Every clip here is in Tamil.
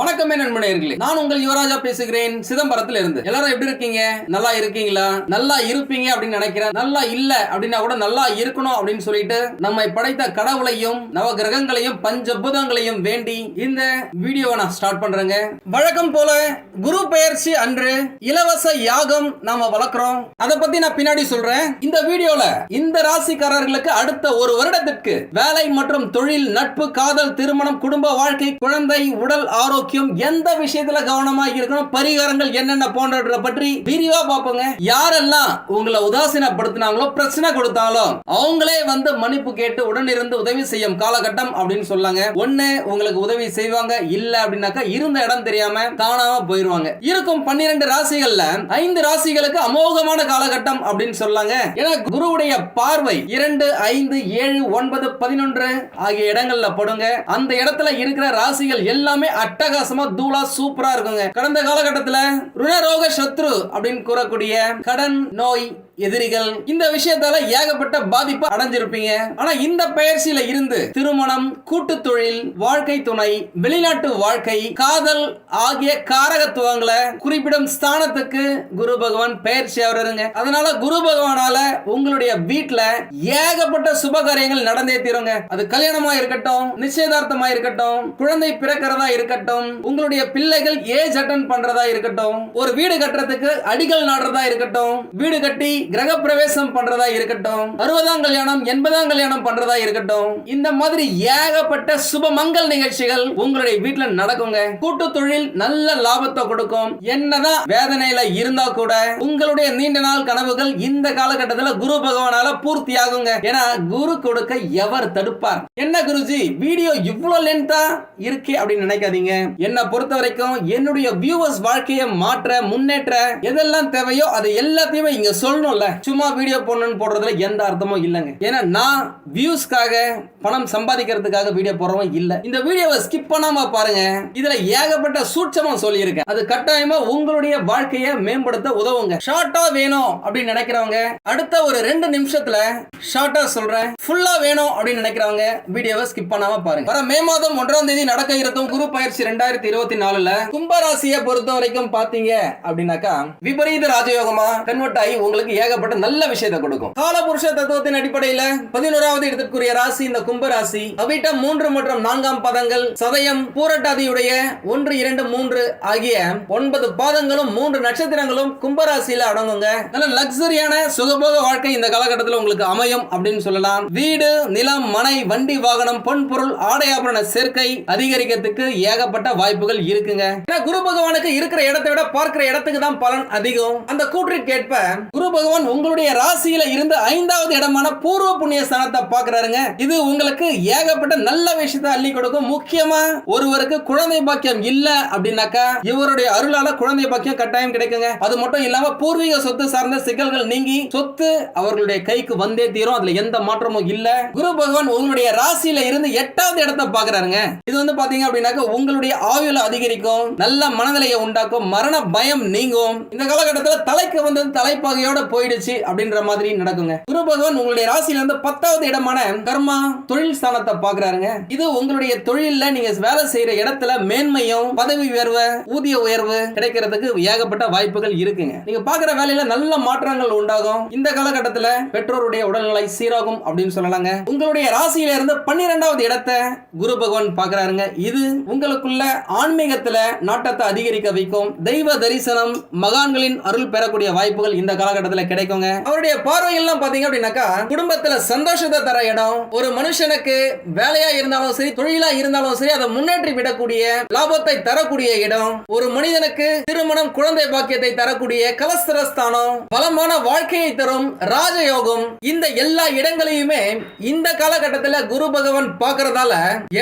வணக்கமே நண்பனேர்களே நான் உங்கள் யுவராஜா பேசுகிறேன் சிதம்பரத்துல இருந்து எல்லாரும் எப்படி இருக்கீங்க? நல்லா இருக்கீங்களா? நல்லா இருப்பீங்க அப்படின்னு நினைக்கிறேன். நல்லா இல்ல அப்படின்னா கூட நல்லா இருக்கணும் அப்படின்னு சொல்லிட்டு நம்மை படைத்த கடவுளையும் நவ கிரகங்களையும் பஞ்சபூதங்களையும் வேண்டி இந்த வீடியோவை நான் ஸ்டார்ட் பண்றேங்க. வழக்கம் போல குரு பெயர்ச்சி அன்று இலவச யாகம் நாம வளர்க்குறோம். அதை பத்தி நான் பின்னாடி சொல்றேன். இந்த வீடியோல இந்த ராசிக்காரர்களுக்கு அடுத்த ஒரு வருடத்திற்கு வேலை மற்றும் தொழில் நட்பு காதல் திருமணம் குடும்ப வாழ்க்கை குழந்தை உடல் ஆரோக்கியம் எந்த விஷயத்துல கவனமா இருக்கணும் பரிகாரங்கள் என்னென்ன போன்றவற்றை பற்றி விரிவா பார்ப்போங்க. யாரெல்லாம் உங்களை உதாசீனப்படுத்தினாங்களோ பிரச்சனை கொடுத்தாங்களோ அவங்களே வந்து மன்னிப்பு கேட்டு உடனிருந்து உதவி செய்யும் காலகட்டம் அப்படின்னு சொல்லாங்க. ஒண்ணு உங்களுக்கு உதவி செய்வாங்க இல்ல அப்படின்னாக்கா இருந்த இடம் தெரியாம காணாம போயிருவாங்க. இருக்கும் பன்னிரண்டு ராசிகள்ல ஐந்து ராசிகளுக்கு அமோகமான காலகட்டம் அப்படின்னு சொல்லாங்க. ஏன்னா குருவுடைய பார்வை இரண்டு ஐந்து ஏழு ஒன்பது பதினொன்று ஆகிய இடங்கள்ல படுங்க. அந்த இடத்துல இருக்கிற ராசிகள் எல்லாமே அட்டகாசமா தூளா சூப்பரா இருக்குங்க. கடந்த காலகட்டத்துல ருணரோக சத்ரு அப்படின்னு கூறக்கூடிய கடன் நோய் எதிரிகள். இந்த விஷயத்தால ஏகப்பட்ட பாதிப்பு அடைஞ்சிருப்பீங்க. ஆனா இந்த பயிற்சியில இருந்து திருமணம் கூட்டு தொழில் வாழ்க்கை துணை வெளிநாட்டு வாழ்க்கை காதல் ஆகிய காரகத்துவங்களை குறிப்பிடும் ஸ்தானத்துக்கு குரு பகவான் பயிற்சி அவருங்க அதனால குரு பகவானால உங்களுடைய வீட்டுல ஏகப்பட்ட சுப காரியங்கள் நடந்தே தீருங்க. அது கல்யாணமா இருக்கட்டும் நிச்சயதார்த்தமா இருக்கட்டும் குழந்தை பிறக்கிறதா இருக்கட்டும் உங்களுடைய பிள்ளைகள் ஏஜ் அட்டன் பண்றதா இருக்கட்டும் ஒரு வீடு கட்டுறதுக்கு அடிகள் நாடுறதா இருக்கட்டும் வீடு கட்டி கிரக பிரவேசம் பண்றதா இருக்கட்டும் அறுபதாம் கல்யாணம் எண்பதாம் கல்யாணம் பண்றதா இருக்கட்டும் இந்த மாதிரி ஏகப்பட்ட சுப மங்கள் நிகழ்ச்சிகள் உங்களுடைய வீட்டுல நடக்குங்க. கூட்டு தொழில் நல்ல லாபத்தை கொடுக்கும். என்னதான் வேதனையில இருந்தா கூட உங்களுடைய நீண்ட நாள் கனவுகள் இந்த காலகட்டத்தில் குரு பகவானால பூர்த்தி ஆகுங்க ஏன்னா குரு கொடுக்க எவர் தடுப்பார். என்ன குருஜி வீடியோ இவ்வளவு லென்த்தா இருக்கே அப்படின்னு நினைக்காதீங்க. என்ன பொறுத்த வரைக்கும் என்னுடைய வியூவர்ஸ் வாழ்க்கையை மாற்ற முன்னேற்ற எதெல்லாம் தேவையோ அது எல்லாத்தையுமே இங்க சொல்லணும். சொல்லணும்ல சும்மா வீடியோ போடணும்னு போடுறதுல எந்த அர்த்தமும் இல்லைங்க. ஏன்னா நான் வியூஸ்க்காக பணம் சம்பாதிக்கிறதுக்காக வீடியோ போடுறவன் இல்ல. இந்த வீடியோவை ஸ்கிப் பண்ணாம பாருங்க. இதுல ஏகப்பட்ட சூட்சமா சொல்லியிருக்கேன். அது கட்டாயமா உங்களுடைய வாழ்க்கையை மேம்படுத்த உதவுங்க. ஷார்ட்டா வேணும் அப்படின்னு நினைக்கிறவங்க அடுத்த ஒரு ரெண்டு நிமிஷத்துல ஷார்ட்டா சொல்றேன். ஃபுல்லா வேணும் அப்படின்னு நினைக்கிறவங்க வீடியோவை ஸ்கிப் பண்ணாம பாருங்க. வர மே மாதம் ஒன்றாம் தேதி நடக்க இருக்கும் குரு பயிற்சி ரெண்டாயிரத்தி இருபத்தி நாலுல கும்பராசியை பொறுத்த வரைக்கும் பாத்தீங்க அப்படின்னாக்கா விபரீத ராஜயோகமா கன்வெர்ட் ஆகி உங்களுக்கு ஏகப்பட்ட நல்ல விஷயத்தை கொடுக்கும். காலபுருஷ தத்துவத்தின் அடிப்படையில பதினோராவது இடத்திற்குரிய ராசி இந்த கும்பராசி. அவிட்டம் மூன்று மற்றும் நான்காம் பாதங்கள். சதயம் பூரட்டாதியுடைய ஒன்று இரண்டு மூன்று ஆகிய ஒன்பது பாதங்களும் மூன்று நட்சத்திரங்களும் கும்பராசியில அடங்குங்க. நல்ல லக்ஸரியான சுகபோக வாழ்க்கை இந்த காலகட்டத்தில் உங்களுக்கு அமையும் அப்படின்னு சொல்லலாம். வீடு நிலம் மனை வண்டி வாகனம் பொன் பொருள் ஆடை ஆபரண சேர்க்கை அதிகரிக்கிறதுக்கு ஏகப்பட்ட வாய்ப்புகள் இருக்குங்க. ஏன்னா குரு பகவானுக்கு இருக்கிற இடத்தை விட பார்க்கிற இடத்துக்கு தான் பலன் அதிகம். அந்த கூற்றிற்கேற்ப குரு பகவான் உங்களுடைய ராசியில இருந்து ஐந்தாவது இடமான பூர்வ புண்ணிய ஸ்தானத்தை பார்க்கறாருங்க. இது உங்களுக்கு ஏகப்பட்ட நல்ல விஷயத்தை அள்ளி கொடுக்கும். முக்கியமா ஒருவருக்கு குழந்தை பாக்கியம் இல்ல அப்படின்னாக்கா இவருடைய அருளால குழந்தை பாக்கியம் கட்டாயம் கிடைக்குங்க. அது மட்டும் இல்லாம பூர்வீக சொத்து சார்ந்த சிக்கல்கள் நீங்கி சொத்து அவர்களுடைய கைக்கு வந்தே தீரும். அதுல எந்த மாற்றமும் இல்ல. குரு பகவான் உங்களுடைய ராசியில இருந்து எட்டாவது இடத்தை பாக்குறாருங்க இது வந்து பாத்தீங்க அப்படின்னாக்க உங்களுடைய ஆயுள் அதிகரிக்கும் நல்ல மனநிலையை உண்டாக்கும் மரண பயம் நீங்கும். இந்த காலகட்டத்தில் தலைக்கு வந்தது தலைப்பாகையோட போயிடுச்சு அப்படின்ற மாதிரி நடக்குங்க. குரு பகவான் உங்களுடைய ராசியில இருந்து பத்தாவது இடமான கர்மா தொழில் ஸ்தானத்தை பாக்குறாருங்க இது உங்களுடைய தொழில்ல நீங்க வேலை செய்யற இடத்துல மேன்மையும் பதவி உயர்வு ஊதிய உயர்வு கிடைக்கிறதுக்கு ஏகப்பட்ட வாய்ப்புகள் இருக்குங்க. நீங்க பாக்குற வேலையில நல்ல மாற்றங்கள் உண்டாகும். இந்த காலகட்டத்துல பெற்றோருடைய உடல்நிலை சீராகும் அப்படின்னு சொல்லலாங்க. உங்களுடைய ராசியில இருந்து பன்னிரெண்டாவது இடத்தை குரு பகவான் பாக்குறாருங்க இது உங்களுக்குள்ள ஆன்மீகத்துல நாட்டத்தை அதிகரிக்க வைக்கும். தெய்வ தரிசனம் மகான்களின் அருள் பெறக்கூடிய வாய்ப்புகள் இந்த காலகட்டத்தில் கிடைக்குங்க. அவருடைய பார்வையெல்லாம் பாத்தீங்க அப்படின்னாக்கா குடும்பத்துல சந்தோஷத்தை தர இடம் ஒரு மனுஷனுக்கு வேலையா இருந்தாலும் சரி தொழிலா இருந்தாலும் சரி அதை முன்னேற்றி விடக்கூடிய லாபத்தை தரக்கூடிய இடம். ஒரு மனிதனுக்கு திருமணம் குழந்தை பாக்கியத்தை தரக்கூடிய கலஸ்தரஸ்தானம் பலமான வாழ்க்கையை தரும் ராஜயோகம். இந்த எல்லா இடங்களையுமே இந்த காலகட்டத்தில் குரு பகவான் பார்க்கறதால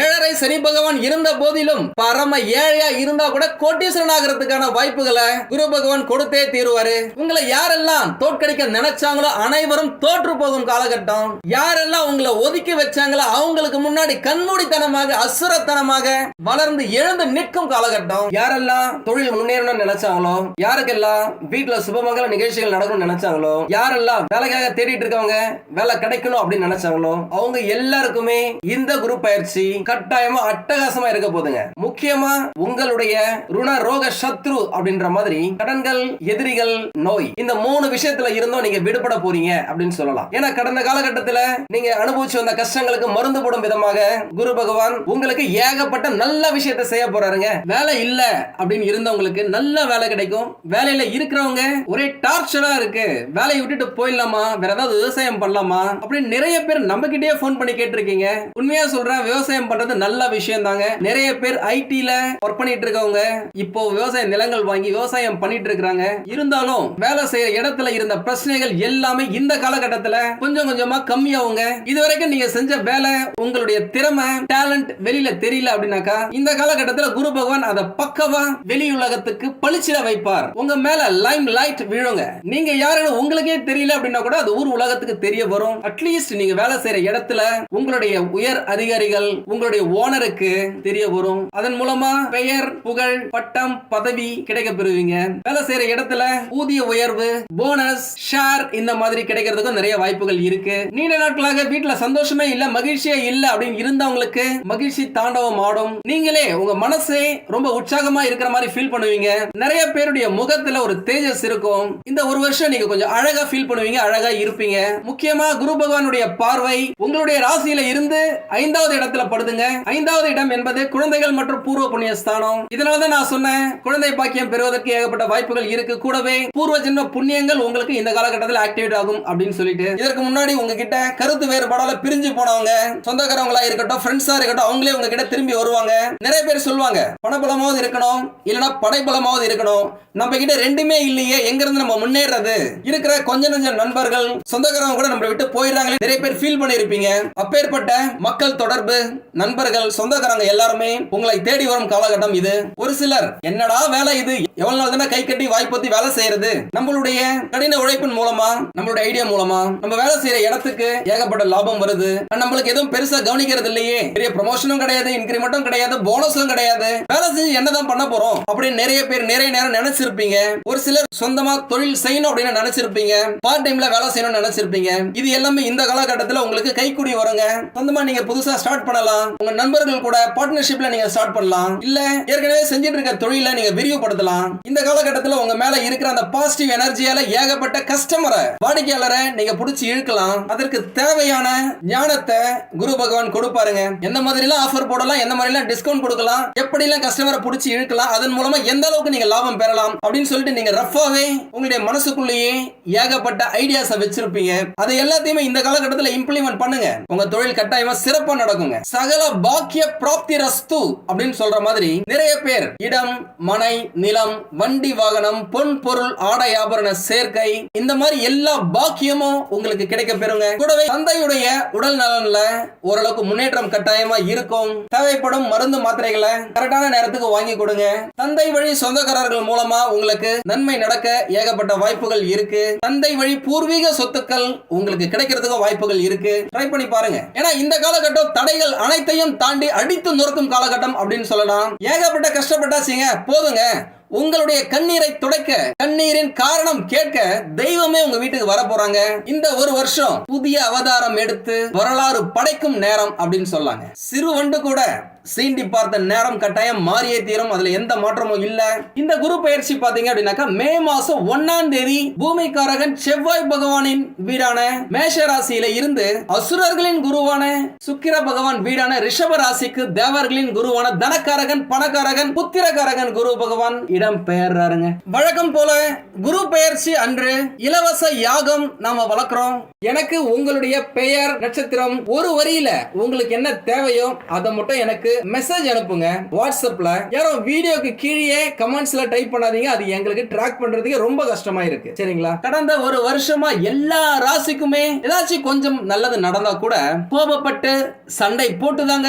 ஏழரை சனி பகவான் இருந்த போதிலும் பரம ஏழையா இருந்தா கூட கோட்டீஸ்வரன் ஆகிறதுக்கான வாய்ப்புகளை குரு பகவான் கொடுத்தே தீருவாரு. உங்களை யாரெல்லாம் தோற்கடிக்க நினைச்சாங்களோ அனைவரும் தோற்று போகும் காலகட்டம். யாரெல்லாம் உங்களை ஒதுக்கி வச்சாங்க வச்சாங்களோ அவங்களுக்கு முன்னாடி கண்மூடித்தனமாக அசுரத்தனமாக வளர்ந்து எழுந்து நிற்கும் காலகட்டம் யாரெல்லாம் தொழில் முன்னேறணும்னு நினைச்சாங்களோ? யாருக்கெல்லாம் வீட்டுல சுபமங்கல நிகழ்ச்சிகள் நடக்கணும்னு நினைச்சாங்களோ? யாரெல்லாம் வேலைக்காக தேடிட்டு இருக்கவங்க வேலை கிடைக்கணும் அப்படின்னு நினைச்சாங்களோ? அவங்க எல்லாருக்குமே இந்த குரூப் பயிற்சி கட்டாயமா அட்டகாசமா இருக்க போதுங்க முக்கியமா உங்களுடைய ருண ரோக சத்ரு அப்படின்ற மாதிரி கடன்கள் எதிரிகள் நோய் இந்த மூணு விஷயத்துல இருந்தும் நீங்க விடுபட போறீங்க அப்படின்னு சொல்லலாம். ஏன்னா கடந்த காலகட்டத்துல நீங்க அனுபவிச்சு வந்த கஷ்டங்கள் கஷ்டங்களுக்கு மருந்து போடும் விதமாக குரு பகவான் உங்களுக்கு ஏகப்பட்ட நல்ல விஷயத்தை செய்ய போறாருங்க. வேலை இல்ல அப்படின்னு இருந்தவங்களுக்கு நல்ல வேலை கிடைக்கும். வேலையில இருக்கிறவங்க ஒரே டார்ச்சரா இருக்கு. வேலையை விட்டுட்டு போயிடலாமா? வேற ஏதாவது விவசாயம் பண்ணலாமா? அப்படின்னு நிறைய பேர் நம்ம கிட்டே போன் பண்ணி கேட்டிருக்கீங்க. உண்மையா சொல்றேன் விவசாயம் பண்றது நல்ல விஷயம் தாங்க நிறைய பேர் ஐடில ஒர்க் பண்ணிட்டு இருக்கவங்க இப்போ விவசாய நிலங்கள் வாங்கி விவசாயம் பண்ணிட்டு இருக்கிறாங்க. இருந்தாலும் வேலை செய்யற இடத்துல இருந்த பிரச்சனைகள் எல்லாமே இந்த காலகட்டத்துல கொஞ்சம் கொஞ்சமா கம்மியாவுங்க இதுவரைக்கும் நீங்க செஞ்ச வேலை உங்களுடைய திறமை டேலண்ட் வெளியில தெரியல அப்படின்னாக்கா இந்த காலகட்டத்துல குரு பகவான் அதை பக்கவா வெளி உலகத்துக்கு பளிச்சிட வைப்பார். உங்க மேல லைம் லைட் விழுங்க. நீங்க யாருன்னு உங்களுக்கே தெரியல அப்படின்னா கூட அது ஊர் உலகத்துக்கு தெரிய வரும். அட்லீஸ்ட் நீங்க வேலை செய்யற இடத்துல உங்களுடைய உயர் அதிகாரிகள் உங்களுடைய ஓனருக்கு தெரிய வரும். அதன் மூலமா பெயர் புகழ் பட்டம் பதவி கிடைக்க பெறுவீங்க வேலை செய்யற இடத்துல ஊதிய உயர்வு போனஸ் ஷேர் இந்த மாதிரி கிடைக்கிறதுக்கும் நிறைய வாய்ப்புகள் இருக்கு. நீண்ட நாட்களாக வீட்டுல சந்தோஷமே இல்ல மகிழ்ச்சியே இல்ல அப்படின்னு இருந்தவங்களுக்கு மகிழ்ச்சி தாண்டவம் ஆடும். நீங்களே உங்க மனசே ரொம்ப உற்சாகமா இருக்கிற மாதிரி ஃபீல் பண்ணுவீங்க. நிறைய பேருடைய முகத்துல ஒரு தேஜஸ் இருக்கும். இந்த ஒரு வருஷம் நீங்க கொஞ்சம் அழகா ஃபீல் பண்ணுவீங்க அழகா இருப்பீங்க. முக்கியமா குரு பகவானுடைய பார்வை உங்களுடைய ராசியில இருந்து ஐந்தாவது இடத்துல படுதுங்க. ஐந்தாவது இடம் என்பது குழந்தைகள் மற்றும் பூர்வ புண்ணிய ஸ்தானம். இதனாலதான் நான் சொன்னேன் குழந்தை பாக்கியம் பெறுவதற்கு ஏகப்பட்ட வாய்ப்புகள் இருக்கு. கூடவே பூர்வ ஜென்ம புண்ணியங்கள் உங்களுக்கு இந்த காலகட்டத்தில் ஆக்டிவேட் ஆகும் அப்படின்னு சொல்லிட்டு. இதற்கு முன்னாடி உங்ககிட்ட கருத்து வேறுபாடால பிரிஞ்சு போனவங்க சொந்தக்காரங்களா இருக்கட்டும் ஃப்ரெண்ட்ஸா இருக்கட்டும் அவங்களே உங்ககிட்ட திரும்பி வருவாங்க. நிறைய பேர் சொல்லுவாங்க பணபலமாவது இருக்கணும் இல்லைன்னா படைபலமாவது இருக்கணும். நம்ம கிட்ட ரெண்டுமே இல்லையே எங்க இருந்து நம்ம முன்னேறது? இருக்கிற கொஞ்ச நஞ்ச நண்பர்கள் சொந்தக்காரங்க கூட நம்மளை விட்டு போயிடுறாங்களே நிறைய பேர் ஃபீல் பண்ணிருப்பீங்க. அப்பேற்பட்ட மக்கள் தொடர்பு நண்பர்கள் சொந்தக்காரங்க எல்லாருமே உங்களை தேடி வரும் காலகட்டம் இது. ஒரு சிலர் என்னடா வேலை இது? எவ்வளவு நாள் தானே கை கட்டி வாய்ப்பத்தி வேலை செய்யறது? நம்மளுடைய கடின உழைப்பின் மூலமா நம்மளுடைய ஐடியா மூலமா நம்ம வேலை செய்யற இடத்துக்கு ஏகப்பட்ட லாபம் வருது. நம்ம நம்மளுக்கு எதுவும் பெருசா கவனிக்கிறது இல்லையே. பெரிய ப்ரமோஷனும் கிடையாது இன்கிரிமெண்ட்டும் கிடையாது போனஸும் கிடையாது. வேலை செஞ்சு என்னதான் பண்ண போறோம் அப்படின்னு நிறைய பேர் நிறைய நேரம் நினைச்சிருப்பீங்க. ஒரு சிலர் சொந்தமா தொழில் செய்யணும் அப்படின்னு நினைச்சிருப்பீங்க. பார்ட் டைம்ல வேலை செய்யணும்னு நினைச்சிருப்பீங்க. இது எல்லாமே இந்த காலகட்டத்தில் உங்களுக்கு கைக்குடி வருங்க. சொந்தமா நீங்க புதுசா ஸ்டார்ட் பண்ணலாம். உங்க நண்பர்கள் கூட பார்ட்னர்ஷிப்ல நீங்க ஸ்டார்ட் பண்ணலாம். இல்ல ஏற்கனவே செஞ்சுட்டு இருக்க தொழிலை நீங்க விரிவுபடுத்தலாம். இந்த காலகட்டத்தில் உங்க மேல இருக்கிற அந்த பாசிட்டிவ் எனர்ஜியால ஏகப்பட்ட கஸ்டமரை வாடிக்கையாளரை நீங்க பிடிச்சி இழுக்கலாம். அதற்கு தேவையான ஞானத்தை குரு பகவான் கொடுப்பாருங்க. எந்த மாதிரி எல்லாம் ஆஃபர் போடலாம் எந்த மாதிரி எல்லாம் டிஸ்கவுண்ட் கொடுக்கலாம் எப்படி எல்லாம் கஸ்டமரை பிடிச்சி இழுக்கலாம் அதன் மூலமா எந்த அளவுக்கு நீங்க லாபம் பெறலாம் அப்படின்னு சொல்லிட்டு நீங்க ரஃபாவே உங்களுடைய மனசுக்குள்ளேயே ஏகப்பட்ட ஐடியாஸை வச்சிருப்பீங்க. அதை எல்லாத்தையுமே இந்த காலகட்டத்தில் இம்ப்ளிமெண்ட் பண்ணுங்க. உங்க தொழில் கட்டாயமா சிறப்பா நடக்குங்க. சகல பாக்கிய பிராப்தி ரஸ்து அப்படின்னு சொல்ற மாதிரி நிறைய பேர் இடம் மனை நிலம் வண்டி வாகனம் பொன் பொருள் ஆடை ஆபரண சேர்க்கை இந்த மாதிரி எல்லா பாக்கியமும் உங்களுக்கு கிடைக்க பெறுங்க. கூடவே தந்தையுடைய உடல் நலன் நலன்ல ஓரளவுக்கு முன்னேற்றம் கட்டாயமா இருக்கும். தேவைப்படும் மருந்து மாத்திரைகளை கரெக்டான நேரத்துக்கு வாங்கி கொடுங்க. தந்தை வழி சொந்தக்காரர்கள் மூலமா உங்களுக்கு நன்மை நடக்க ஏகப்பட்ட வாய்ப்புகள் இருக்கு. தந்தை வழி பூர்வீக சொத்துக்கள் உங்களுக்கு கிடைக்கிறதுக்கு வாய்ப்புகள் இருக்கு. ட்ரை பண்ணி பாருங்க. ஏன்னா இந்த காலகட்டம் தடைகள் அனைத்தையும் தாண்டி அடித்து நொறுக்கும் காலகட்டம் அப்படின்னு சொல்லலாம். ஏகப்பட்ட கஷ்டப்பட்டாச்சுங்க போதுங்க. உங்களுடைய கண்ணீரை துடைக்க கண்ணீரின் காரணம் கேட்க தெய்வமே உங்க வீட்டுக்கு வர போறாங்க. இந்த ஒரு வருஷம் புதிய அவதாரம் எடுத்து வரலாறு படைக்கும் நேரம் அப்படின்னு சொல்லாங்க. சிறு வண்டு கூட சீண்டி பார்த்த நேரம் கட்டாயம் மாறியே தீரும். அதுல எந்த மாற்றமும் இல்ல. இந்த குரு பயிற்சி பாத்தீங்க அப்படின்னாக்கா மே மாசம் ஒன்னாம் தேதி பூமிக்காரகன் செவ்வாய் பகவானின் வீடான மேஷ ராசியில இருந்து அசுரர்களின் குருவான சுக்கிர பகவான் வீடான ரிஷப ராசிக்கு தேவர்களின் குருவான தனக்காரகன் பணக்காரகன் புத்திரக்காரகன் குரு பகவான் இடம் பெயர்றாருங்க. வழக்கம் போல குரு பெயர்ச்சி அன்று இலவச யாகம் நாம வளர்க்குறோம். எனக்கு உங்களுடைய பெயர் நட்சத்திரம் ஒரு வரியில உங்களுக்கு என்ன தேவையோ அதை மட்டும் எனக்கு மெசேஜ் அனுப்புங்க. வாட்ஸ்அப்ல யாரோ வீடியோக்கு கீழே கமெண்ட்ஸ்ல டைப் பண்ணாதீங்க. அது எங்களுக்கு ட்ராக் பண்றதுக்கு ரொம்ப கஷ்டமா இருக்கு. சரிங்களா? கடந்த ஒரு வருஷமா எல்லா ராசிக்குமே ஏதாச்சும் கொஞ்சம் நல்லது நடந்தா கூட கோபப்பட்டு சண்டை போட்டுதாங்க.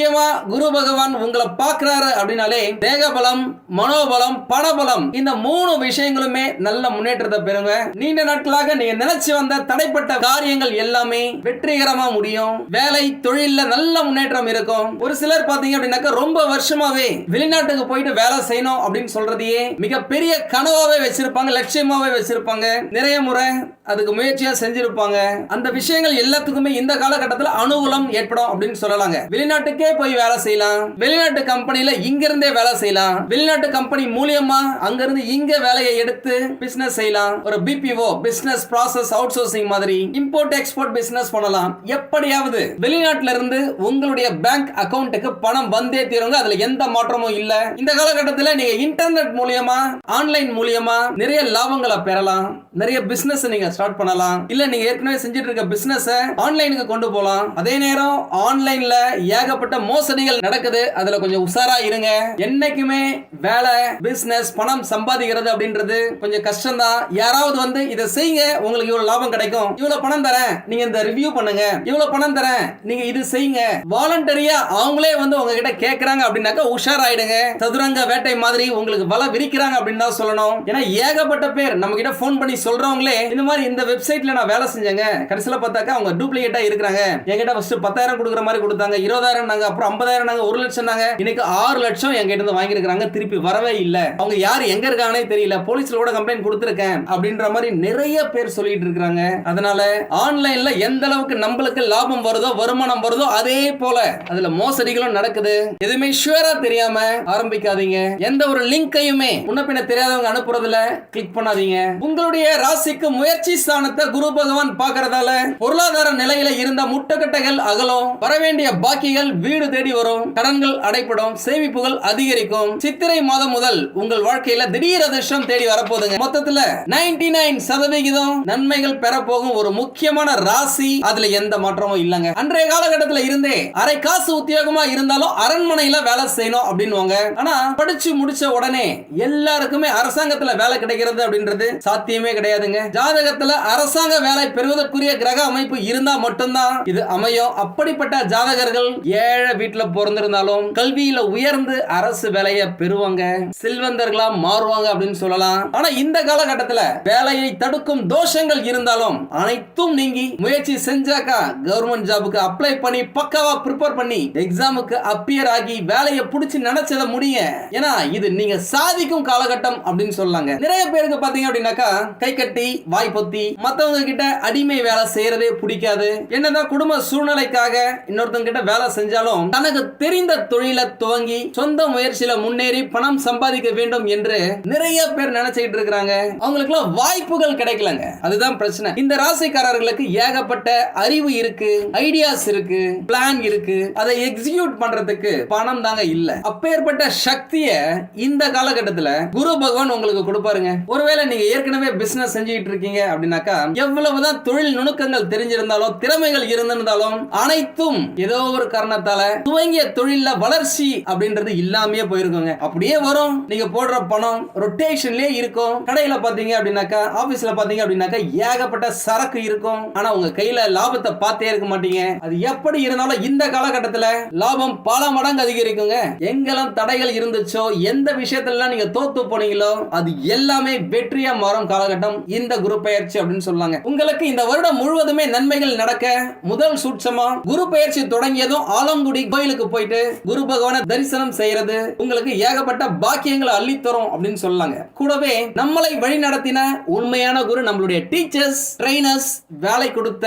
முக்கியமா குரு பகவான் உங்களை பார்க்குறாரு அப்படின்னாலே தேகபலம் மனோபலம் பணபலம் இந்த மூணு விஷயங்களுமே நல்ல முன்னேற்றத்தை பெறுங்க. நீண்ட நாட்களாக நீங்க நினைச்சு வந்த தடைப்பட்ட காரியங்கள் எல்லாமே வெற்றிகரமா முடியும். வேலை தொழில நல்ல முன்னேற்றம் இருக்கும். ஒரு சிலர் பாத்தீங்க அப்படின்னாக்கா ரொம்ப வருஷமாவே வெளிநாட்டுக்கு போயிட்டு வேலை செய்யணும் அப்படின்னு சொல்றதையே மிகப்பெரிய கனவாவே வச்சிருப்பாங்க லட்சியமாவே வச்சிருப்பாங்க. நிறைய முறை அதுக்கு முயற்சியா செஞ்சிருப்பாங்க. அந்த விஷயங்கள் எல்லாத்துக்குமே இந்த காலகட்டத்தில் அனுகூலம் ஏற்படும் அப்படின்னு சொல்லலாங்க. வெளிநாட்டுக்கே போய் வேலை செய்யலாம்? வெளிநாட்டு கம்பெனில இங்க இருந்தே வேலை செய்யலாம். வெளிநாட்டு கம்பெனி மூலியமா அங்க இருந்து இங்க வேலையை எடுத்து பிசினஸ் செய்யலாம். ஒரு BPO business process outsourcing மாதிரி. இம்போர்ட் எக்ஸ்போர்ட் பிசினஸ் பண்ணலாம். எப்படியாவது வெளிநாட்டுல இருந்து உங்களுடைய பேங்க் அக்கவுண்ட்டுக்கு பணம் வந்தே தீருங்க. அதுல எந்த மாற்றமும் இல்ல. இந்த காலகட்டத்தில் நீங்க இன்டர்நெட் மூலியமா ஆன்லைன் மூலியமா நிறைய லாபங்களை பெறலாம். நிறைய பிசினஸ் நீங்க ஸ்டார்ட் பண்ணலாம். இல்ல நீங்க ஏற்கனவே செஞ்சுட்டு இருக்க பிசினஸ் ஆன்லைனுக்கு கொண்டு போகலாம் அதே நேரம் ஆன்லைன்ல ஏகப்பட்ட மோசடிகள் நடக்குது? அதுல கொஞ்சம் உஷாரா இருங்க. என்னைக்குமே வேலை பிசினஸ் பணம் சம்பாதிக்கிறது அப்படின்றது கொஞ்சம் கஷ்டம் தான் யாராவது வந்து இதை செய்யுங்க உங்களுக்கு இவ்வளவு லாபம் கிடைக்கும். இவ்வளவு பணம் தரேன் நீங்க இந்த ரிவ்யூ பண்ணுங்க. இவ்வளவு பணம் தரேன் நீங்க இது செய்யுங்க. வாலண்டரியா அவங்களே வந்து உங்ககிட்ட கேக்குறாங்க அப்படின்னாக்கா உஷார் ஆயிடுங்க சதுரங்க வேட்டை மாதிரி உங்களுக்கு வலை விரிக்கிறாங்க அப்படின்னு தான் சொல்லணும். ஏன்னா ஏகப்பட்ட பேர் நம்ம கிட்ட ஃபோன் பண்ணி சொல்றவங்களே இந்த மாதிரி இந்த வெப்சைட்ல நான் வேலை செஞ்சேங்க. கடைசியில பார்த்தாக்கா அவங்க டூப்ளிகேட்டா இருக்கிறாங்க. என்கிட்ட ஃபர்ஸ்ட் பத்தாயிரம் கொடுக்குற மாதிரி கொடுத்தாங்க இருபதாயிரம் நாங்க அப்புறம் ஐம்பதாயிரம் நாங்க ஒரு லட்சம் நாங்க இன்னைக்கு ஆறு லட்சம் எங்கிட்ட இருந்து வாங்கியிருக்காங்க திருப்பி வரவே இல்லை. அவங்க யார் எங்க இருக்காங்கன்னே தெரியல. போலீஸ்ல கூட கம்ப்ளைண்ட் கொடுத்துருக்கேன் அப்படின்ற மாதிரி நிறைய பேர் சொல்லிட்டு இருக்காங்க அதனால ஆன்லைன்ல எந்த அளவுக்கு நம்மளுக்கு லாபம் வருதோ வருமானம் வருதோ அதே போல அதுல மோசடிகளும் நடக்குது. எதுவுமே ஷுவரா தெரியாம ஆரம்பிக்காதீங்க. எந்த ஒரு லிங்கையுமே முன்ன பின்ன தெரியாதவங்க அனுப்புறதுல கிளிக் பண்ணாதீங்க. உங்களுடைய ராசிக்கு முயற்சி ஸ்தானத்தை குரு பகவான் பாக்குறதால பொருளாதார நிலையில இருந்த முட்டுக்கட்டைகள் அகலும். வரவேண்டிய பாக்கிகள் வீடு தேடி வரும் கடன்கள் அடைப்படும் சேமிப்புகள் அதிகரிக்கும். சித்திரை மாதம் முதல் உங்கள் வாழ்க்கையில திடீர் அதிர்ஷ்டம் தேடி வரப்போகுதுங்க. மொத்தத்துல 99% நைன் சதவிகிதம் நன்மைகள் பெறப்போகும் ஒரு முக்கியமான ராசி. அதுல எந்த மாற்றமும் இல்லைங்க. அன்றைய காலகட்டத்தில் இருந்தே அரை காசு உத்தியோகமா இருந்தாலும் அரண்மனையில வேலை செய்யணும் அப்படின்னு ஆனா படிச்சு முடிச்ச உடனே எல்லாருக்குமே அரசாங்கத்துல வேலை கிடைக்கிறது அப்படின்றது சாத்தியமே கிடையாதுங்க. ஜாதகத்துல அரசாங்க வேலை பெறுவதற்குரிய கிரக அமைப்பு இருந்தா மட்டும்தான் இது அமையும். அப்படிப்பட்ட ஜாதகர்கள் ஏழை வீட்டுல பிறந்திருந்தாலும் கல்வியில உயர்ந்து அரசு வேலையை பெறுவாங்க. செல்வந்தர்களா மாறுவாங்க அப்படின்னு சொல்லலாம். ஆனா இந்த காலகட்டத்துல வேலையை தடுக்கும் தோஷங்கள் இருந்தாலும் அனைத்தும் நீங்கி முயற்சி செஞ்சாக்கா கவர்மெண்ட் ஜாபுக்கு அப்ளை பண்ணி பக்காவா ப்ரிப்பேர் பண்ணி எக்ஸாமுக்கு அப்பியர் ஆகி வேலையை பிடிச்சி நினைச்சத முடிய ஏன்னா இது நீங்க சாதிக்கும் காலகட்டம் அப்படின்னு சொல்லாங்க. நிறைய பேருக்கு பாத்தீங்க அப்படின்னாக்கா கை கட்டி வாய் பொத்தி மத்தவங்க கிட்ட அடிமை வேலை செய்யறதே பிடிக்காது. என்னதான் குடும்ப சூழ்நிலைக்காக இன்னொருத்தங்க கிட்ட வேலை செஞ்சாலும் தனக்கு தெரிந்த தொழிலை துவங்கி சொந்த முயற்சியில முன்னேறி பணம் சம்பாதிக்க வேண்டும் என்று நிறைய பேர் நினைச்சிட்டு இருக்கிறாங்க. அவங்களுக்கு வாய்ப்புகள் கிடைக்கலங்க. அதுதான் பிரச்சனை. இந்த ராசிக்காரர்களுக்கு ஏகப்பட்ட அறிவு இருக்கு ஐடியாஸ் இருக்கு பிளான் இருக்கு. அதை எக்ஸிக்யூட் பண்றதுக்கு பணம் தாங்க இல்ல. அப்பேற்பட்ட சக்திய இந்த காலகட்டத்துல குரு பகவான் உங்களுக்கு கொடுப்பாருங்க. ஒருவேளை நீங்க ஏற்கனவே பிசினஸ் செஞ்சுட்டு இருக்கீங்க அப்படின்னாக்கா எவ்வளவுதான் தொழில் நுணுக்கங்கள் தெரிஞ்சிருந்தாலும் திறமைகள் இருந்திருந்தாலும் அனைத்தும் ஏதோ ஒரு காரணத்தால துவங்கிய தொழில வளர்ச்சி அப்படின்றது இல்லாமயே போயிருக்கோங்க. அப்படியே வரும். நீங்க போடுற பணம் ரொட்டேஷன்லயே இருக்கும். கடையில பாத்தீங்க அப்படின்னாக்கா ஆபீஸ்ல பாத்தீங்க அப்படின்னாக்கா ஏகப்பட்ட சரக்கு இருக்கும். ஆனா உங்க கையில லாபத்தை பார்த்தே இருக்க மாட்டீங்க. அது எப்படி இருந்தாலும் இந்த காலகட்டத்துல லாபம் பல மடங்கு அதிகரிக்குங்க. எங்கெல்லாம் தடைகள் இருந்துச்சோ எந்த விஷயத்துல நீங்க தோத்து போனீங்களோ அது எல்லாமே வெற்றியா மாறும் காலகட்டம். இந்த குரு பெயர்ச்சி அப்படின்னு சொல்லாங்க. உங்களுக்கு இந்த வருடம் முழுவதுமே நன்மைகள் நடக்க முதல் சூட்சமா குரு பெயர்ச்சி தொடங்கியதும் ஆலங்குடி பழங்குடி கோயிலுக்கு போயிட்டு குரு பகவான தரிசனம் செய்யறது உங்களுக்கு ஏகப்பட்ட பாக்கியங்களை அள்ளித்தரும் அப்படின்னு சொல்லாங்க. கூடவே நம்மளை வழி நடத்தின உண்மையான குரு நம்மளுடைய டீச்சர்ஸ் ட்ரைனர்ஸ் வேலை கொடுத்த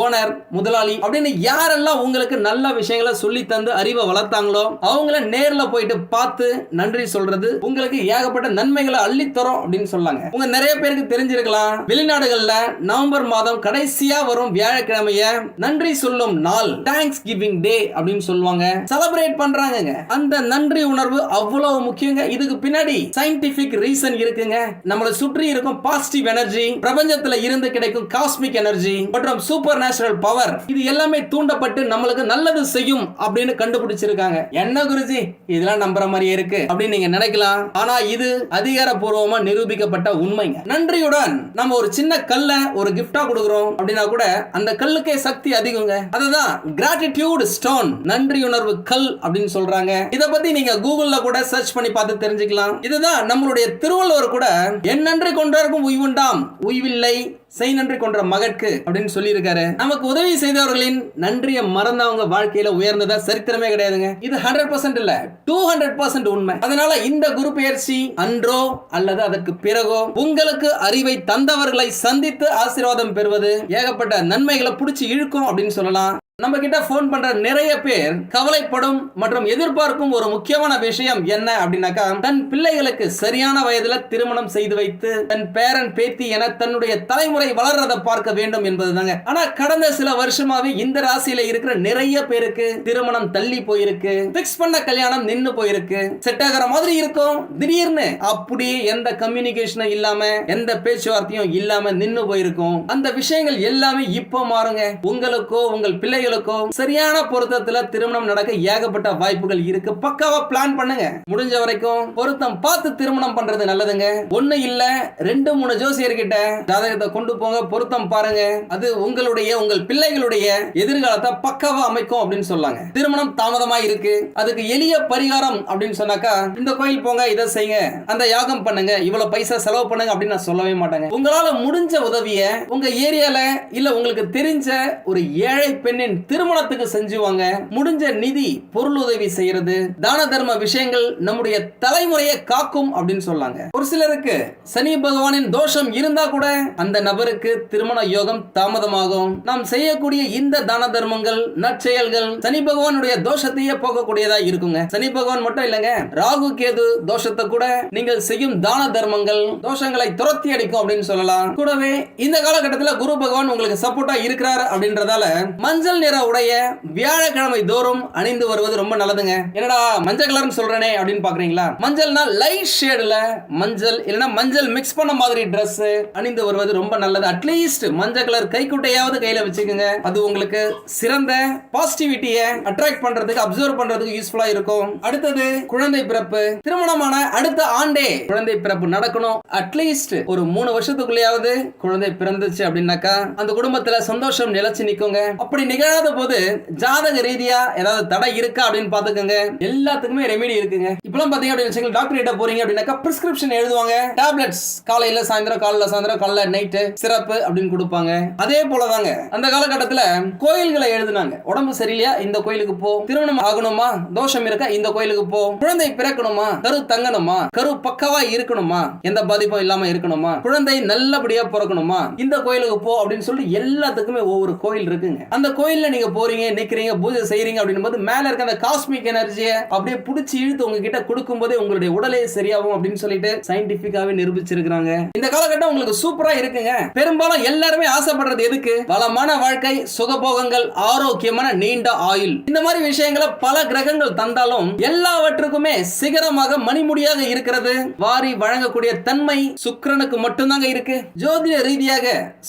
ஓனர் முதலாளி அப்படின்னு யாரெல்லாம் உங்களுக்கு நல்ல விஷயங்களை சொல்லி தந்து அறிவை வளர்த்தாங்களோ அவங்கள நேர்ல போயிட்டு பார்த்து நன்றி சொல்றது உங்களுக்கு ஏகப்பட்ட நன்மைகளை அள்ளித்தரும் அப்படின்னு சொல்லாங்க. உங்க நிறைய பேருக்கு தெரிஞ்சிருக்கலாம் வெளிநாடுகள்ல நவம்பர் மாதம் கடைசியா வரும் வியாழக்கிழமைய நன்றி சொல்லும் நாள் தேங்க்ஸ் கிவிங் டே அப்படின்னு சொல்லுவாங்க. செலப்ரேட் பண்றாங்கங்க. அந்த நன்றி உணர்வு அவ்வளவு முக்கியங்க. இதுக்கு பின்னாடி சயின்டிபிக் ரீசன் இருக்குங்க. நம்மளை சுற்றி இருக்கும் பாசிட்டிவ் எனர்ஜி பிரபஞ்சத்துல இருந்து கிடைக்கும் காஸ்மிக் எனர்ஜி மற்றும் சூப்பர் நேச்சுரல் பவர் இது எல்லாமே தூண்டப்பட்டு நம்மளுக்கு நல்லது செய்யும் அப்படின்னு கண்டுபிடிச்சிருக்காங்க. என்ன குருஜி? இதெல்லாம் நம்புற மாதிரியே இருக்கு. அப்படின்னு நீங்க நினைக்கலாம். ஆனா இது அதிகாரப்பூர்வமா நிரூபிக்கப்பட்ட உண்மைங்க. நன்றியுடன் நம்ம ஒரு சின்ன கல்ல ஒரு கிஃப்டா கொடுக்குறோம் அப்படின்னா கூட அந்த கல்லுக்கே சக்தி அதிகங்க. அதுதான் கிராட்டிடியூட் ஸ்டோன் நன்றி உணர்வு கல் அப்படின்னு சொல்றாங்க. இதை பத்தி நீங்க கூகுள்ல கூட சர்ச் பண்ணி பார்த்து தெரிஞ்சுக்கலாம். இதுதான் நம்மளுடைய திருவள்ளுவர் கூட என் நன்றி கொண்டாருக்கும் உய்வுண்டாம் உய்வில்லை செய் நன்றி கொன்ற மகட்கு அப்படின்னு சொல்லியிருக்காரு. நமக்கு உதவி செய்தவர்களின் நன்றியை மறந்தவங்க வாழ்க்கையில உயர்ந்ததா சரித்திரமே கிடையாதுங்க. இது ஹண்ட்ரட் பர்சன்ட் இல்ல டூ ஹண்ட்ரட் பர்சன்ட் உண்மை. அதனால இந்த குரு பெயர்ச்சி அன்றோ அல்லது அதற்கு பிறகோ உங்களுக்கு அறிவை தந்தவர்களை சந்தித்து ஆசீர்வாதம் பெறுவது ஏகப்பட்ட நன்மைகளை பிடிச்சி இழுக்கும் அப்படின்னு சொல்லலாம். நம்ம கிட்ட ஃபோன் பண்ற நிறைய பேர் கவலைப்படும் மற்றும் எதிர்பார்க்கும் ஒரு முக்கியமான விஷயம் என்ன அப்படின்னாக்கா தன் பிள்ளைகளுக்கு சரியான வயதுல திருமணம் செய்து வைத்து தன் பேரன் பேத்தி என தன்னுடைய தலைமுறை வளர்றதை பார்க்க வேண்டும் என்பதுதாங்க. ஆனா கடந்த சில வருஷமாவே இந்த ராசியில இருக்கிற நிறைய பேருக்கு திருமணம் தள்ளி போயிருக்கு பிக்ஸ் பண்ண கல்யாணம் நின்னு போயிருக்கு செட் ஆகிற மாதிரி இருக்கும். திடீர்னு அப்படியே எந்த கம்யூனிகேஷனும் இல்லாம எந்த பேச்சுவார்த்தையும் இல்லாம நின்னு போயிருக்கும். அந்த விஷயங்கள் எல்லாமே இப்போ மாறுங்க. உங்களுக்கோ உங்கள் பிள்ளை பிள்ளைகளுக்கோ சரியான பொருத்தத்துல திருமணம் நடக்க ஏகப்பட்ட வாய்ப்புகள் இருக்கு. பக்காவா பிளான் பண்ணுங்க. முடிஞ்ச வரைக்கும் பொருத்தம் பார்த்து திருமணம் பண்றது நல்லதுங்க. ஒண்ணு இல்ல ரெண்டு மூணு ஜோசியர்கிட்ட ஜாதகத்தை கொண்டு போங்க பொருத்தம் பாருங்க. அது உங்களுடைய உங்கள் பிள்ளைகளுடைய எதிர்காலத்தை பக்காவா அமைக்கும் அப்படின்னு சொல்லாங்க. திருமணம் தாமதமா இருக்கு. அதுக்கு எளிய பரிகாரம் அப்படின்னு சொன்னாக்கா இந்த கோயில் போங்க இதை செய்யுங்க. அந்த யாகம் பண்ணுங்க இவ்வளவு பைசா செலவு பண்ணுங்க அப்படின்னு நான் சொல்லவே மாட்டேங்க. உங்களால முடிஞ்ச உதவிய உங்க ஏரியால இல்ல உங்களுக்கு தெரிஞ்ச ஒரு ஏழை பெண்ணின் திருமணத்துக்கு செஞ்சுவாங்க. முடிஞ்ச நிதி பொருள் உதவி செய்யறது. தான தர்ம விஷயங்கள் நம்முடைய தலைமுறையை காக்கும் அப்படின்னு சொல்லாங்க. ஒரு சிலருக்கு சனி பகவானின் தோஷம் இருந்தா கூட அந்த நபருக்கு திருமண யோகம் தாமதமாகும். நாம் செய்யக்கூடிய இந்த தான தர்மங்கள் நற்செயல்கள் சனி பகவானுடைய தோஷத்தையே போகக்கூடியதா இருக்குங்க. சனி பகவான் மட்டும் இல்லைங்க. ராகு கேது தோஷத்தை கூட நீங்கள் செய்யும் தான தர்மங்கள் தோஷங்களை துரத்தி அடிக்கும் அப்படின்னு சொல்லலாம். கூடவே இந்த காலகட்டத்தில் குரு பகவான் உங்களுக்கு சப்போர்ட்டா இருக்கிறார் அப்படின்றதால மஞ்சள் நிற உடைய வியாழக்கிழமை தோறும் அணிந்து வருவது ரொம்ப நல்லதுங்க. என்னடா மஞ்சள் கலர்னு சொல்றேனே அப்படின்னு பாக்குறீங்களா? மஞ்சள்னா லைட் ஷேடுல மஞ்சள் இல்லைன்னா மஞ்சள் மிக்ஸ் பண்ண மாதிரி ட்ரெஸ் அணிந்து வருவது ரொம்ப நல்லது. அட்லீஸ்ட் மஞ்சள் கலர் கைக்குட்டையாவது கையில வச்சுக்கோங்க. அது உங்களுக்கு சிறந்த பாசிட்டிவிட்டியை அட்ராக்ட் பண்றதுக்கு அப்சர்வ் பண்றதுக்கு யூஸ்ஃபுல்லா இருக்கும். அடுத்தது குழந்தை பிறப்பு. திருமணமான அடுத்த ஆண்டே குழந்தை பிறப்பு நடக்கணும். அட்லீஸ்ட் ஒரு மூணு வருஷத்துக்குள்ளேயாவது குழந்தை பிறந்துச்சு அப்படின்னாக்கா அந்த குடும்பத்துல சந்தோஷம் நிலைச்சு நிக்குங்க. அப்படி நிகழாத போது ஜாதக ரீதியா ஏதாவது தடை இருக்கா அப்படின்னு பாத்துக்கோங்க எல்லாத்துக்குமே ரெமெடி இருக்குங்க. இப்பெல்லாம் பாத்தீங்க அப்படின்னு டாக்டர் கிட்ட போறீங்க அப்படின்னாக்கா பிரிஸ்கிரிப்ஷன் எழுதுவாங்க. டேப்லெட்ஸ் காலையில சாயந்தரம் காலைல சாயந்தரம் காலைல நைட்டு சிறப்பு அப்படின்னு கொடுப்பாங்க. அதே போலதாங்க அந்த காலகட்டத்துல கோயில்களை எழுதுனாங்க. உடம்பு சரியில்லையா? இந்த கோயிலுக்கு போ. திருமணம் ஆகணுமா? தோஷம் இருக்கா? இந்த கோயிலுக்கு போ. குழந்தை பிறக்கணுமா? கரு தங்கணுமா? கரு பக்கவா இருக்கணுமா? எந்த பாதிப்பும் இல்லாம இருக்கணுமா? குழந்தை நல்லபடியா பிறக்கணுமா? இந்த கோயிலுக்கு போ அப்படின்னு சொல்லிட்டு எல்லாத்துக்குமே ஒவ்வொரு கோயில் இருக்குங்க. அந்த கோயில்ல நீங்க போறீங்க நிக்கிறீங்க பூஜை செய்றீங்க அப்படின்னும் போது மேல இருக்க அந்த காஸ்மிக் எனர்ஜியை அப்படியே பிடிச்சி இழுத்து உங்ககிட்ட கொடுக்கும் போதே உங்களுடைய உடலே சரியாகும் அப்படின்னு சொல்லிட்டு சயின்டிபிக்காவே நிரூபிச்சிருக்காங்க இந்த காலகட்டம் உங்களுக்கு சூப்பரா இருக்குங்க. பெரும்பாலும் எல்லாருமே ஆசைப்படுறது எதுக்கு? வளமான வாழ்க்கை சுகபோகங்கள் ஆரோக்கியமான நீண்ட ஆயுள். இந்த மாதிரி விஷயங்களை பல கிரகங்கள் தந்தாலும் எல்லாவற்றுக்குமே சிகரமாக மணிமுடியாக இருக்கிறது. வாரி வழங்கக்கூடிய தன்மை சுக்கரனுக்கு மட்டும்தாங்க இருக்கு. ஜோதிட ரீதியாக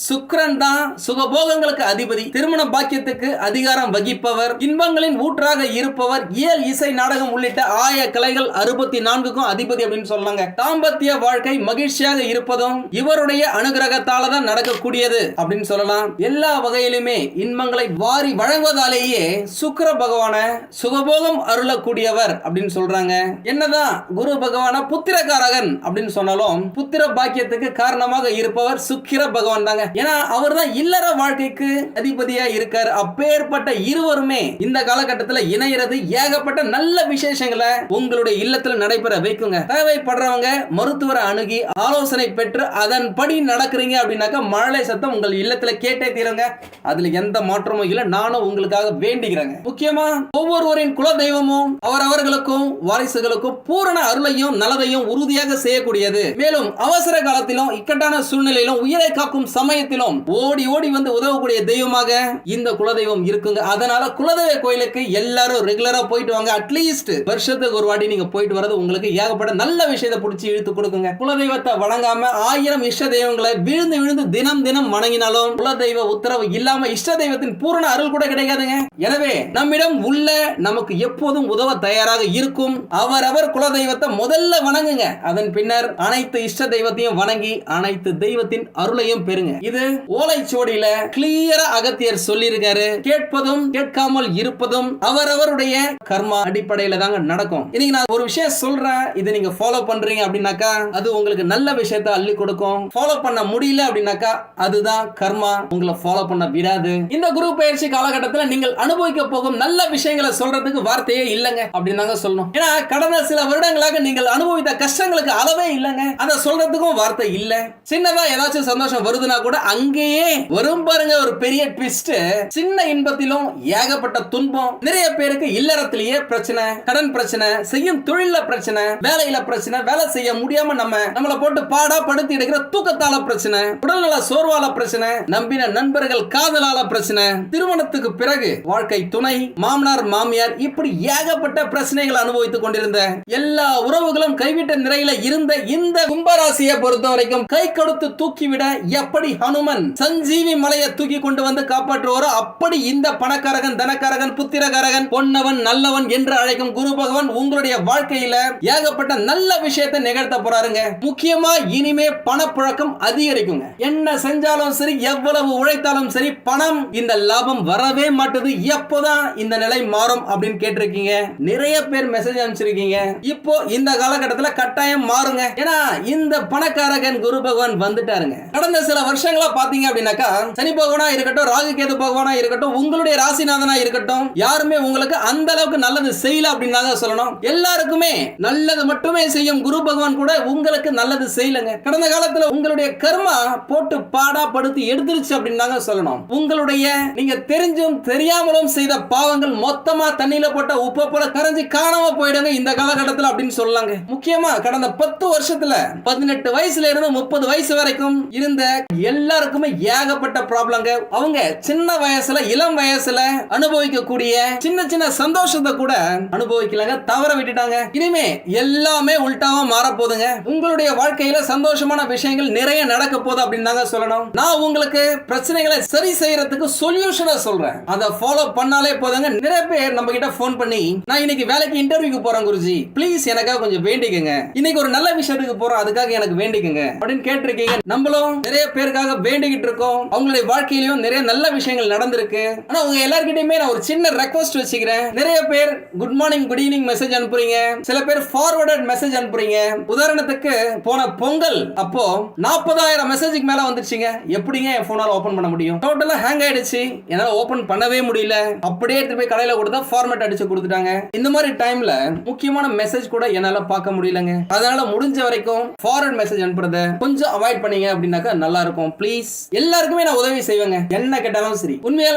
சுக்கரன் தான் சுகபோகங்களுக்கு அதிபதி. திருமண பாக்கியத்துக்கு அதிகாரம் வகிப்பவர். இன்பங்களின் ஊற்றாக இருப்பவர். இயல் இசை நாடகம் உள்ளிட்ட ஆய கலைகள் அறுபத்தி நான்குக்கும் அதிபதி அப்படின்னு சொல்றாங்க தாம்பத்திய வாழ்க்கை மகிழ்ச்சியாக இருப்பதும் இவருடைய அனுகிரகத்தால தான் நடக்கக்கூடியது அப்படின்னு சொல்லலாம். எல்லா வகையிலுமே இன்பங்களை வாரி வழங்குவதாலேயே சுக்கிர பகவான சுகபோகம் அருளக்கூடியவர் அப்படின்னு சொல்றாங்க. என்னதான் குரு பகவான புத்திரகாரகன் அப்படின்னு சொன்னாலும் புத்திர பாக்கியத்துக்கு காரணமாக இருப்பவர் சுக்கிர பகவான் தாங்க. ஏன்னா அவர் தான் இல்லற வாழ்க்கைக்கு அதிபதியா இருக்கார் அப்பேற்பட்ட இருவருமே இந்த காலகட்டத்தில் இணையிறது ஏகப்பட்ட நல்ல விசேஷங்களை உங்களுடைய இல்லத்தில் நடைபெற வைக்குங்க. தேவைப்படுறவங்க மருத்துவரை அணுகி ஆலோசனை பெற்று அதன்படி நடக்கிறீங்க அப்படின்னாக்கா மழலை சத்தம் உங்கள் இல்லத்தில் கேட்டே தீருங்க. அதுல எந்த மாற்றமும் இல்லை. நானும் உங்களுக்காக வேண்டிக்கிறேங்க. முக்கியமா ஒவ்வொருவரின் குல தெய்வமும் அவரவர்களுக்கும் வாரிசுகளுக்கும் பூரண அருளையும் நலதையும் உறுதியாக செய்யக்கூடியது. மேலும் அவசர காலத்திலும் இக்கட்டான சூழ்நிலையிலும் உயிரை காக்கும் சமயத்திலும் ஓடி ஓடி வந்து உதவக்கூடிய தெய்வமாக இந்த குல குலதெய்வம் இருக்குங்க. அதனால குலதெய்வ கோயிலுக்கு எல்லாரும் ரெகுலரா போயிட்டு வாங்க. அட்லீஸ்ட் வருஷத்துக்கு ஒரு வாட்டி நீங்க போயிட்டு வரது உங்களுக்கு ஏகப்பட்ட நல்ல விஷயத்தை பிடிச்சி இழுத்து கொடுக்குங்க. குலதெய்வத்தை வணங்காம ஆயிரம் இஷ்ட தெய்வங்களை விழுந்து விழுந்து தினம் தினம் வணங்கினாலும் குலதெய்வ உத்தரவு இல்லாம இஷ்ட தெய்வத்தின் பூரண அருள் கூட கிடைக்காதுங்க. எனவே நம்மிடம் உள்ள நமக்கு எப்போதும் உதவ தயாராக இருக்கும். அவரவர் குலதெய்வத்தை முதல்ல வணங்குங்க. அதன் பின்னர் அனைத்து இஷ்ட தெய்வத்தையும் வணங்கி அனைத்து தெய்வத்தின் அருளையும் பெறுங்க. இது ஓலைச்சுவடியில கிளியரா அகத்தியர் சொல்லியிருக்காரு. கேட்பதும் கேட்காமல் இருப்பதும் அவரவருடைய கர்மா அடிப்படையில தாங்க நடக்கும். இன்னைக்கு நான் ஒரு விஷயம் சொல்றேன். இதை நீங்க ஃபாலோ பண்றீங்க அப்படின்னாக்கா அது உங்களுக்கு நல்ல விஷயத்தை அள்ளி கொடுக்கும். ஃபாலோ பண்ண முடியல அப்படின்னாக்கா அதுதான் கர்மா. உங்களை ஃபாலோ பண்ண விடாது. இந்த குரு பயிற்சி காலகட்டத்தில் நீங்கள் அனுபவிக்க போகும் நல்ல விஷயங்களை சொல்றதுக்கு வார்த்தையே இல்லைங்க அப்படின்னு தாங்க சொல்லணும். ஏன்னா கடந்த சில வருடங்களாக நீங்கள் அனுபவித்த கஷ்டங்களுக்கு அளவே இல்லைங்க. அதை சொல்றதுக்கும் வார்த்தை இல்லை. சின்னதா ஏதாச்சும் சந்தோஷம் வருதுன்னா கூட அங்கேயே வரும் பாருங்க ஒரு பெரிய ட்விஸ்ட் சின்ன இன்பத்திலும் ஏகப்பட்ட துன்பம் நிறைய பேருக்கு இல்லறத்திலேயே பிரச்சனை கடன் பிரச்சனை செய்யும் தொழில பிரச்சனை வேலையில பிரச்சனை வேலை செய்ய முடியாம நம்ம நம்மள போட்டு பாடா படுத்து எடுக்கிற தூக்கத்தால பிரச்சனை உடல்நல சோர்வால பிரச்சனை நம்பின நண்பர்கள் காதலால பிரச்சனை திருமணத்துக்கு பிறகு வாழ்க்கை துணை மாமனார் மாமியார் இப்படி ஏகப்பட்ட பிரச்சனைகளை அனுபவித்துக் கொண்டிருந்த எல்லா உறவுகளும் கைவிட்ட நிலையில இருந்த இந்த கும்பராசியை பொறுத்த வரைக்கும் கை கொடுத்து தூக்கிவிட எப்படி ஹனுமன் சஞ்சீவி மலையை தூக்கி கொண்டு வந்து காப்பாற்றுவாரோ அப்படி இந்த பணக்காரகன் தனக்காரகன் புத்திரகாரகன் பொன்னவன் நல்லவன் என்று அழைக்கும் குரு பகவான் உங்களுடைய வாழ்க்கையில ஏகப்பட்ட நல்ல விஷயத்தை நிகழ்த்த போறாருங்க. முக்கியமா இனிமே பணப்புழக்கம் அதிகரிக்குங்க. என்ன செஞ்சாலும் சரி எவ்வளவு உழைத்தாலும் சரி பணம் இந்த லாபம் வரவே மாட்டுது. எப்போதான் இந்த நிலை மாறும் அப்படின்னு கேட்டிருக்கீங்க. நிறைய பேர் மெசேஜ் அனுப்பிச்சிருக்கீங்க. இப்போ இந்த காலகட்டத்துல கட்டாயம் மாறுங்க. ஏன்னா இந்த பணக்காரகன் குரு பகவான் வந்துட்டாருங்க. கடந்த சில வருஷங்களா பாத்தீங்க அப்படின்னாக்கா சனி பகவானா இருக்கட்டும் ராகு கேது பகவானா இருக்கட்டும் உங்களுடைய ராசிநாதனா இருக்கட்டும் யாருமே உங்களுக்கு அந்த அளவுக்கு நல்லது செய்யல அப்படின்னு தாங்க சொல்லணும். எல்லாருக்குமே நல்லது மட்டுமே செய்யும் குரு பகவான் கூட உங்களுக்கு நல்லது செய்யலங்க. கடந்த காலத்துல உங்களுடைய கர்மா போட்டு பாடா படுத்து எடுத்துருச்சு அப்படின்னு தாங்க சொல்லணும். உங்களுடைய நீங்க தெரிஞ்சும் தெரியாமலும் செய்த பாவங்கள் மொத்தமா தண்ணியில போட்ட உப்பு போல கரைஞ்சி காணாம போயிடுங்க இந்த காலகட்டத்தில் அப்படின்னு சொல்லலாங்க. முக்கியமா கடந்த பத்து வருஷத்துல பதினெட்டு வயசுல இருந்து முப்பது வயசு வரைக்கும் இருந்த எல்லாருக்குமே ஏகப்பட்ட ப்ராப்ளங்க அவங்க சின்ன வயசுல இளம் வயசுல அனுபவிக்கக்கூடிய சின்ன சின்ன சந்தோஷத்தை கூட அனுபவிக்கலங்க தவற விட்டுட்டாங்க. இனிமே எல்லாமே உல்டாவா மாற போதுங்க உங்களுடைய வாழ்க்கையில சந்தோஷமான விஷயங்கள் நிறைய நடக்க போகுது அப்படின்னு தாங்க சொல்லணும். நான் உங்களுக்கு பிரச்சனைகளை சரி செய்யறதுக்கு சொல்யூஷனை சொல்றேன். அதை ஃபாலோ பண்ணாலே போதுங்க. நிறைய பேர் நம்ம கிட்ட ஃபோன் பண்ணி நான் இன்னைக்கு வேலைக்கு இன்டர்வியூக்கு போறேன் குருஜி. ப்ளீஸ் எனக்காக கொஞ்சம் வேண்டிக்கங்க. இன்னைக்கு ஒரு நல்ல விஷயத்துக்கு போறோம் அதுக்காக எனக்கு வேண்டிக்கங்க. அப்படின்னு கேட்டிருக்கீங்க. நம்மளும் நிறைய பேருக்காக வேண்டிக்கிட்டு இருக்கோம். அவங்களுடைய வாழ்க்கையிலும் நிறைய நல்ல விஷயங்கள் நடந்திருக்கு. ஆனா உங்க எல்லார்கிட்டயுமே நான் ஒரு சின்ன ரெக்வஸ்ட் வச்சுக்கிறேன். நிறைய பேர் good morning good evening message அனுப்புறீங்க. சில பேர் ஃபார்வர்டட் மெசேஜ் அனுப்புறீங்க. உதாரணத்துக்கு போன பொங்கல் அப்போ நாற்பதாயிரம் மெசேஜுக்கு மேல வந்துருச்சுங்க. எப்படிங்க என் போனால ஓபன் பண்ண முடியும்? டோட்டலா ஹேங் ஆயிடுச்சு. என்னால ஓபன் பண்ணவே முடியல. அப்படியே எடுத்து போய் கடையில கொடுத்தா ஃபார்மேட் அடிச்சு கொடுத்துட்டாங்க. இந்த மாதிரி டைம்ல முக்கியமான மெசேஜ் கூட என்னால பார்க்க முடியலங்க. அதனால முடிஞ்ச வரைக்கும் ஃபார்வர்ட் மெசேஜ் அனுப்புறத கொஞ்சம் அவாய்ட் பண்ணீங்க அப்படின்னாக்கா நல்லா இருக்கும். ப்ளீஸ் எல்லாருக்குமே நான் உதவி செய்வேங்க. என்ன கேட்டாலும் சரி. உண்மையால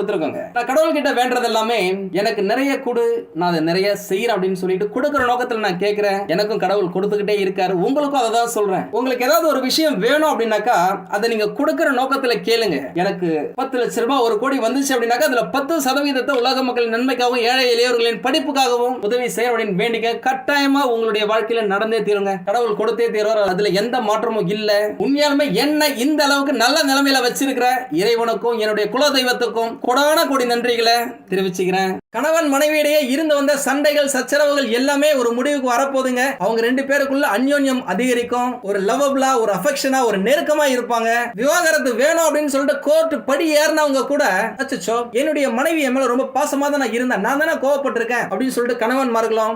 கொடுத்துருக்கோங்க. நான் கடவுள் கிட்ட வேண்டது எல்லாமே எனக்கு நிறைய கொடு நான் அதை நிறைய செய்யறேன் அப்படின்னு சொல்லிட்டு கொடுக்குற நோக்கத்துல நான் கேட்கிறேன். எனக்கும் கடவுள் கொடுத்துக்கிட்டே இருக்காரு. உங்களுக்கும் அதை தான் சொல்றேன். உங்களுக்கு ஏதாவது ஒரு விஷயம் வேணும் அப்படின்னாக்கா அதை நீங்க கொடுக்குற நோக்கத்துல கேளுங்க. எனக்கு பத்து லட்ச ரூபாய் ஒரு கோடி வந்துச்சு அப்படின்னாக்கா அதுல பத்து சதவீதத்தை உலக மக்களின் நன்மைக்காகவும் ஏழை எளியவர்களின் படிப்புக்காகவும் உதவி செய்ய அப்படின்னு வேண்டிக்க கட்டாயமா உங்களுடைய வாழ்க்கையில நடந்தே தீருங்க. கடவுள் கொடுத்தே தீர்வார். அதுல எந்த மாற்றமும் இல்ல. உண்மையாலுமே என்ன இந்த அளவுக்கு நல்ல நிலைமையில வச்சிருக்கிற இறைவனுக்கும் என்னுடைய குல தெய்வத்துக்கும் கொடான கொடி நன்றிகளை தெரிவிச்சுக்கிறேன். கணவன் மனைவியிடையே இருந்து வந்த சண்டைகள் சச்சரவுகள் எல்லாமே ஒரு முடிவுக்கு வரப்போதுங்க அவங்க ரெண்டு பேருக்குள்ள அந்யோன்யம் அதிகரிக்கும். ஒரு லவபிளா ஒரு அஃபெக்ஷனா ஒரு நெருக்கமா இருப்பாங்க. விவாகரத்து வேணும் அப்படின்னு சொல்லிட்டு கோர்ட் படி ஏறினவங்க கூட அச்சோ என்னுடைய மனைவி என் மேல ரொம்ப பாசமா தான் நான் இருந்தேன் நான் தானே கோவப்பட்டிருக்கேன் அப்படின்னு சொல்லிட்டு கணவன் மார்களும்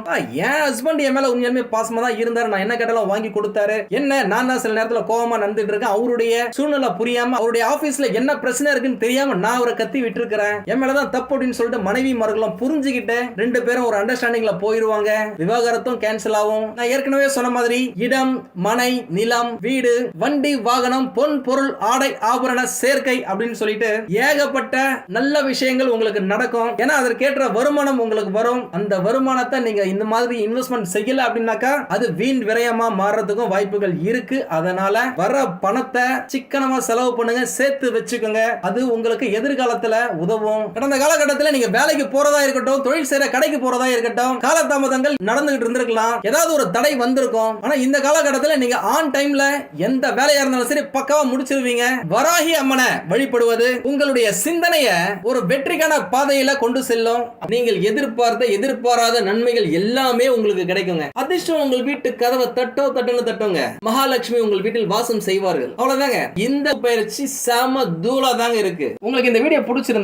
என் ஹஸ்பண்ட் என் மேல உண்மையுமே பாசமா தான் இருந்தாரு. நான் என்ன கேட்டாலும் வாங்கி கொடுத்தாரு. என்ன நான் தான் சில நேரத்துல கோவமா நடந்துட்டு இருக்கேன். அவருடைய சூழ்நிலை புரியாம அவருடைய ஆபீஸ்ல என்ன பிரச்சனை இருக்குன்னு தெரியாம நான் அவரை கத்தி இருக்கிறேன் என் மேலதான் தப்பு அப்படின்னு சொல்லிட்டு மனைவி மார்களும் புரிஞ்சுக்கிட்டு ரெண்டு பேரும் ஒரு அண்டர்ஸ்டாண்டிங்ல போயிருவாங்க. விவாகரத்தும் கேன்சல் ஆகும். நான் ஏற்கனவே சொன்ன மாதிரி இடம் மனை நிலம் வீடு வண்டி வாகனம் பொன் பொருள் ஆடை ஆபரண சேர்க்கை அப்படின்னு சொல்லிட்டு ஏகப்பட்ட நல்ல விஷயங்கள் உங்களுக்கு நடக்கும். ஏன்னா அதற்கேற்ற வருமானம் உங்களுக்கு வரும். அந்த வருமானத்தை நீங்க இந்த மாதிரி இன்வெஸ்ட்மெண்ட் செய்யல அப்படின்னாக்கா அது வீண் விரயமா மாறுறதுக்கும் வாய்ப்புகள் இருக்கு. அதனால வர பணத்தை சிக்கனமா செலவு பண்ணுங்க சேர்த்து வச்சுக்கோங்க. அது உங்களுக்கு எதிர்காலத்துல உதவும். கடந்த காலகட்டத்தில் நீங்க வேலைக்கு போறதா இருக்கட்டும் தொழில் செய்யற கடைக்கு போறதா இருக்கட்டும் காலதாமதங்கள் நடந்துகிட்டு இருந்திருக்கலாம். ஏதாவது ஒரு தடை வந்திருக்கும். ஆனா இந்த காலகட்டத்தில் நீங்க ஆன் டைம்ல எந்த வேலையா இருந்தாலும் சரி பக்காவா முடிச்சிருவீங்க. வராகி அம்மனை வழிபடுவது உங்களுடைய சிந்தனைய ஒரு வெற்றிக்கான பாதையில கொண்டு செல்லும். நீங்கள் எதிர்பார்த்த எதிர்பாராத நன்மைகள் எல்லாமே உங்களுக்கு கிடைக்குங்க. அதிர்ஷ்டம் உங்கள் வீட்டு கதவை தட்டோ தட்டுன்னு தட்டுங்க. மகாலட்சுமி உங்கள் வீட்டில் வாசம் செய்வார்கள். அவ்வளவுதாங்க. இந்த பயிற்சி செம தூளா தாங்க இருக்கு. உங்களுக்கு இந்த வீடியோ பிடிச்சிருந்தா